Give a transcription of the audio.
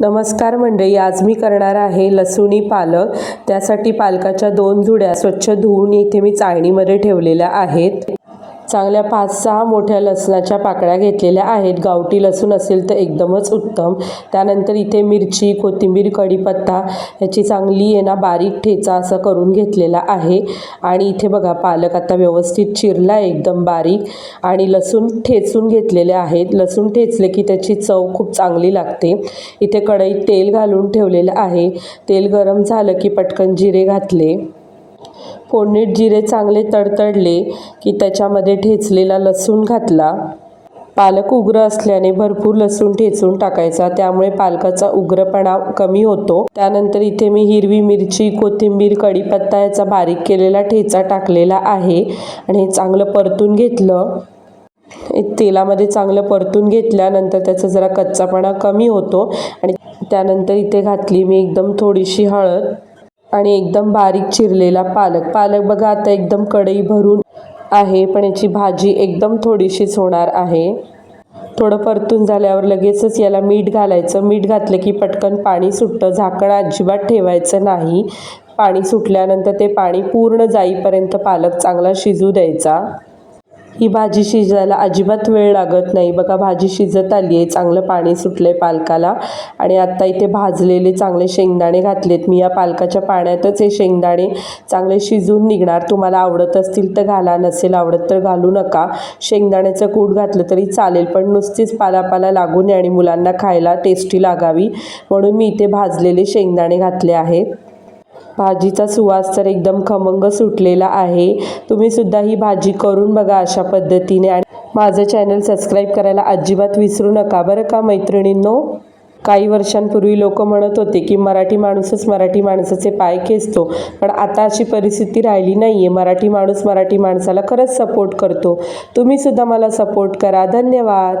नमस्कार मंडळी आज मी करणार आहे लसूणी पालक. त्यासाठी पालकाच्या दोन जुड्या स्वच्छ धुवून इथे मी चाळणीमध्ये ठेवलेल्या आहेत. चांगल्या पाच सहा मोठ्या लसणाच्या पाकळ्या घेतलेल्या आहेत. गावठी लसूण असेल तर एकदमच उत्तम. त्यानंतर इथे मिरची कोथिंबीर कढीपत्ता ह्याची चांगली आहे ना बारीक ठेचा असं करून घेतलेला आहे. आणि इथे बघा पालक आता व्यवस्थित चिरला आहे एकदम बारीक. आणि लसूण ठेचून घेतलेले आहेत. लसूण ठेचले की त्याची चव खूप चांगली लागते. इथे कढईत तेल घालून ठेवलेलं आहे. तेल गरम झालं की पटकन जिरे घातले. फोडणीत जिरे चांगले तडतडले की त्याच्यामध्ये ठेचलेला लसूण घातला. पालक उग्र असल्याने भरपूर लसूण ठेचून टाकायचा. त्यामुळे पालकाचा उग्रपणा कमी होतो. त्यानंतर इथे मी हिरवी मिरची कोथिंबीर कढीपत्ता याचा बारीक केलेला ठेचा टाकलेला आहे आणि हे चांगलं परतून घेतलं. तेलामध्ये चांगलं परतून घेतल्यानंतर त्याचा जरा कच्चापणा कमी होतो. आणि त्यानंतर इथे घातली मी एकदम थोडीशी हळद. आणि एकदम बारीक चिरलेला पालक. पालक बघा आता एकदम कढई भरून आहे पण याची भाजी एकदम थोडीशीच होणार आहे. थोडं परतून झाल्यावर लगेचच याला मीठ घालायचं. मीठ घातलं की पटकन पाणी सुटतं. झाकण अजिबात ठेवायचं नाही. पाणी सुटल्यानंतर ते पाणी पूर्ण जाईपर्यंत पालक चांगला शिजू द्यायचा. ही भाजी शिजायला अजिबात वेळ लागत नाही. बघा भाजी शिजत आली आहे. चांगलं पाणी सुटलं आहे पालकाला. आणि आत्ता इथे भाजलेले चांगले शेंगदाणे घातलेत. मी या पालकाच्या पाण्यातच हे शेंगदाणे चांगले शिजून निघणार. तुम्हाला आवडत असतील तर घाला. नसेल आवडत तर घालू नका. शेंगदाण्याचं कूट घातलं तरी चालेल पण नुसतीच पालापाला लागू नये आणि मुलांना खायला टेस्टी लागावी. म्हणून मी इथे भाजलेले शेंगदाणे घातले आहेत. भाजीचा सुवास तर एकदम खमंग सुटलेला आहे. तुम्ही सुद्धा ही भाजी करून बघा अशा पद्धतीने. आणि माझं चॅनल सबस्क्राईब करायला अजिबात विसरू नका. बरं का मैत्रिणींनो? काही वर्षांपूर्वी लोक म्हणत होते की मराठी माणूसच मराठी माणसाचे पाय खेचतो. पण आता अशी परिस्थिती राहिली नाही आहे मराठी माणूस मराठी माणसाला खरंच सपोर्ट करतो. तुम्हीसुद्धा मला सपोर्ट करा. धन्यवाद.